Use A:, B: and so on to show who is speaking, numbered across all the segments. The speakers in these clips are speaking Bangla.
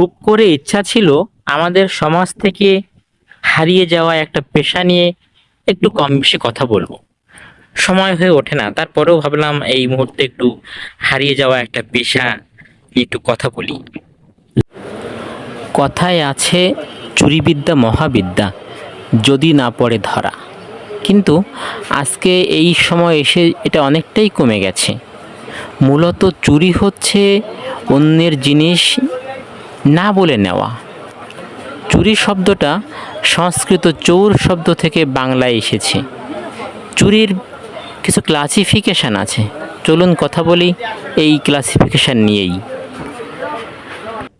A: খুব করে ইচ্ছা ছিল আমাদের সমাজ থেকে হারিয়ে যাওয়া একটা পেশা নিয়ে একটু কম বেশি কথা বলব। সময় হয়ে ওঠে না, তারপরেও ভাবলাম এই মুহূর্তে একটু হারিয়ে যাওয়া একটা পেশা একটু কথা বলি। কথায় আছে, চুরিবিদ্যা মহাবিদ্যা, যদি না পড়ে ধরা। কিন্তু আজকে এই সময় এসে এটা অনেকটাই কমে গেছে। মূলত চুরি হচ্ছে অন্যের জিনিস না বলে নেওয়া। চুরি শব্দটা সংস্কৃত চৌর শব্দ থেকে বাংলায় এসেছে। চুরির কিছু ক্লাসিফিকেশান আছে। চলুন কথা বলি এই ক্লাসিফিকেশান নিয়েই।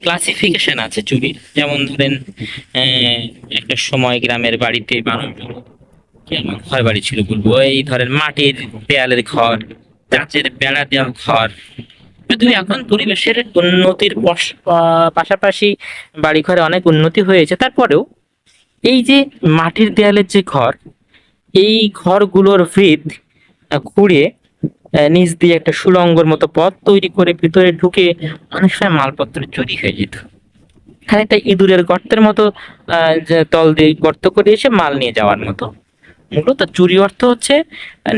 A: ক্লাসিফিকেশন আছে চুরির। যেমন ধরেন একটা সময় গ্রামের বাড়িতে কেমন ঘর বাড়ি ছিল বলব? এই ধরেন মাটির দেয়ালের ঘর, গাছের বেড়া দেওয়া ঘর যদিও এখন পরিবেশের উন্নতির পাশাপাশি বাড়ি ঘরে অনেক উন্নতি হয়েছে, তারপরেও এই যে মাটির দেয়ালের যে ঘর, এই ঘরগুলোর ভিত খুঁড়ে নিচ দিয়ে একটা সুলঙ্গর মতো পথ তৈরি করে ভিতরে ঢুকে অনেক সময় মালপত্র চুরি হয়ে যেত। এখানে একটা ইঁদুরের গর্তের মতো তল দিয়ে গর্ত করে এসে মাল নিয়ে যাওয়ার মতো। মূলত চুরি অর্থ হচ্ছে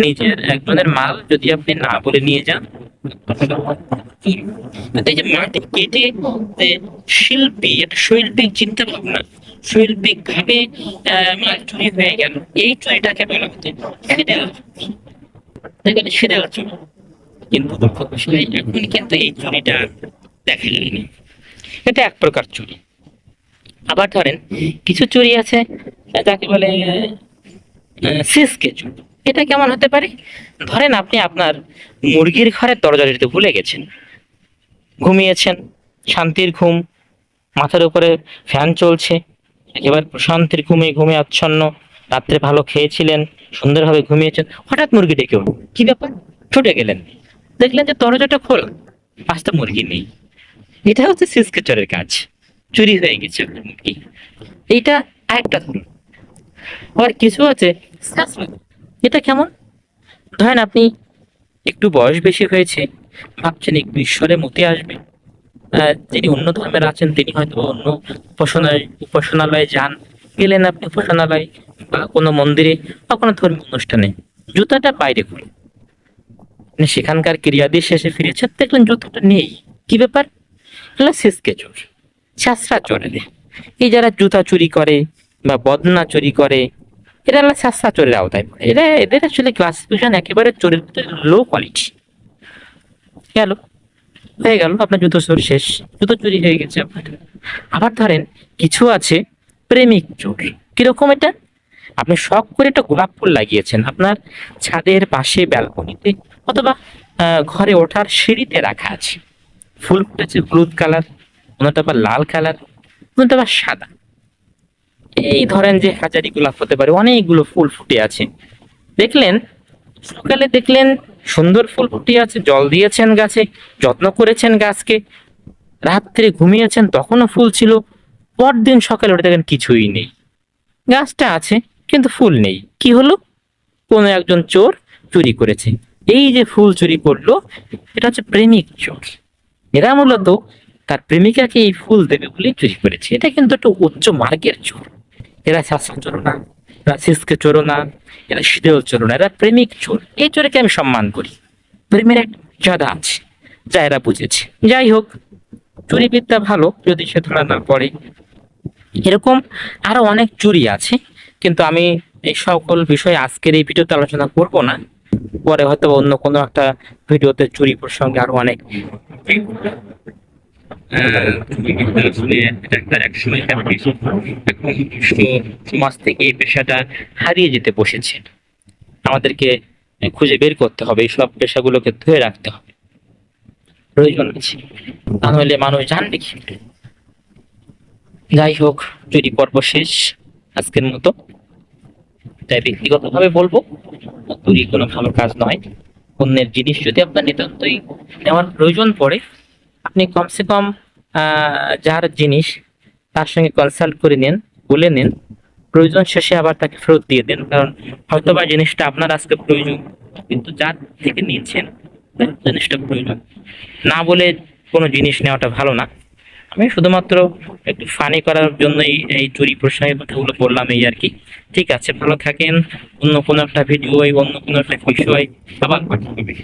A: নিজের একজনের মাল যদি আপনি না বলে নিয়ে যান যে মাটি কেটে শিল্পী একটা শৈল্পিক চিন্তা ভাবনা শৈল্পিক ভাবে মাল চুরি হয়ে গেল, এই চুরিটাকে বলা হচ্ছে এখানে কিন্তু এখন কিন্তু এই চুরিটা দেখা যায়নি। এটা এক প্রকার চুরি। আবার ধরেন, কিছু চুরি আছে, যাকে বলে সিসকে চুরি এটা কেমন হতে পারে? ধরেন আপনি আপনার মুরগির ঘরের দরজা দিতে ভুলে গেছেন। ঘুমিয়েছেন শান্তির ঘুম মাথার উপরে ফ্যান চলছে একেবারে প্রশান্তির ঘুমে ঘুমে আচ্ছন্ন রাত্রে ভালো খেয়েছিলেন সুন্দরভাবে ঘুমিয়েছেন হঠাৎ মুরগি ডেকে উঠল। কি ব্যাপার? ছুটে গেলেন। দেখলেন যে দরজাটা খোলা পাঁচটা মুরগি নেই। এটা হচ্ছে সিসকেচরের কাজ। চুরি হয়ে গেছে মুরগি। এইটা আরেকটা ধরুন। আবার কিছু আছে? এটা কেমন? ধরেন আপনি একটু বয়স বেশি হয়েছে, ভাবছেন একটু ঈশ্বরের মতে আসবে। যিনি অন্য ধর্মের আছেন, তিনি হয়তো অন্য উপাসনায়, উপাসনালয়ে যান। গেলেন আপনি উপাসনালয় বা কোনো মন্দিরে বা কোনো ধর্মীয় অনুষ্ঠানে। জুতাটা বাইরে খুলে আপনি সেখানকার ক্রিয়াদি শেষে ফিরেছেন, দেখলেন জুতোটা নেই। কি ব্যাপার? শেষকে চোর শাস্ত্রা চোরের এই যারা জুতা চুরি করে বা বদনা চুরি করে, এরা হলো শাস্ত্রা চোরের আওতায় পড়ে। এরা এদের আসলে ক্লাসিফিকেশন একেবারে চোরের লো কোয়ালিটি গেল হয়ে গেল, আপনার জুতো চুরি শেষ। জুতো চুরি হয়ে গেছে আপনার। আবার ধরেন, কিছু আছে প্রেমিক চোর। কীরকম এটা? আপনি শখ করে একটা গোলাপ ফুল লাগিয়েছেন, আপনার ছাদের পাশে ব্যালকনিতে, অথবা ঘরে ওঠার সিঁড়িতে রাখা আছে। ফুল ফুটেছে হলুদ কালার কোনোটা আবার লাল কালার কোনোটা আবার সাদা। এই ধরেন যে হাজারি গোলাপ হতে পারে, অনেকগুলো ফুল ফুটে আছে। দেখলেন, সকালে দেখলেন সুন্দর ফুল ফুটে আছে, জল দিয়েছেন গাছে, যত্ন করেছেন গাছকে। রাত্রে ঘুমিয়েছেন, তখনও ফুল ছিল। পরদিন সকালে উঠে দেখেন কিছুই নেই। গাছটা আছে, কিন্তু ফুল নেই। কি হলো? কোনো একজন চোর চুরি করেছে। এই যে ফুল চুরি করল, এটা হচ্ছে প্রেমিক চোর। এরা মূলত তার প্রেমিকাকে এই ফুল দেবে বলে চুরি করেছে। এটা কিন্তু একটা উচ্চ মার্গের চোর। এরা শাস্ত্র চোর না এরা সিসকে চোর না, এরা শীতল চোর না, এরা প্রেমিক চোর। এই চোরকে আমি সম্মান করি। প্রেমের একটা মর্যাদা আছে, যা এরা বুঝেছে। যাই হোক চুরি বিদ্যা ভালো, যদি সে ধরা না পড়ে। এরকম আরও অনেক চুরি আছে, কিন্তু আমি এই সকল বিষয়ে আজকের এই ভিডিওতে আলোচনা করব না। পরে হয়তো অন্য কোনো একটা ভিডিওতে চুরি প্রসঙ্গে আরও অনেক। সমাজ থেকে এই পেশাটা হারিয়ে যেতে বসেছে। আমাদেরকে খুঁজে বের করতে হবে সব পেশাগুলোকে ধুয়ে রাখতে হবে। প্রয়োজন আছে। তাহলে মানুষ জানবে কি? যাই হোক যদি পর্ব শেষ। আজকের মতো। তাই ব্যক্তিগতভাবে বলব চুরি কোনো ভালো কাজ নয়। অন্যের জিনিস যদি আপনার নিতান্তই নেওয়ার প্রয়োজন পড়ে, আপনি কমসে কম যার জিনিস তার সঙ্গে কনসাল্ট করে নেন, বলে নেন, প্রয়োজন শেষে আবার তাকে ফেরত দিয়ে দেন। কারণ হয়তো বা জিনিসটা আপনার আজকে প্রয়োজন, কিন্তু যার থেকে নিয়েছেন জিনিসটা প্রয়োজন। না বলে কোনো জিনিস নেওয়াটা ভালো না। আমি শুধুমাত্র একটু ফানি করার জন্যই এই চুরি প্রশ্নের কথাগুলো বললাম এই আর কি। ঠিক আছে, ভালো থাকেন। অন্য কোনো একটা ভিডিও অন্য কোনো একটা বিষয় আবার কথা হবে।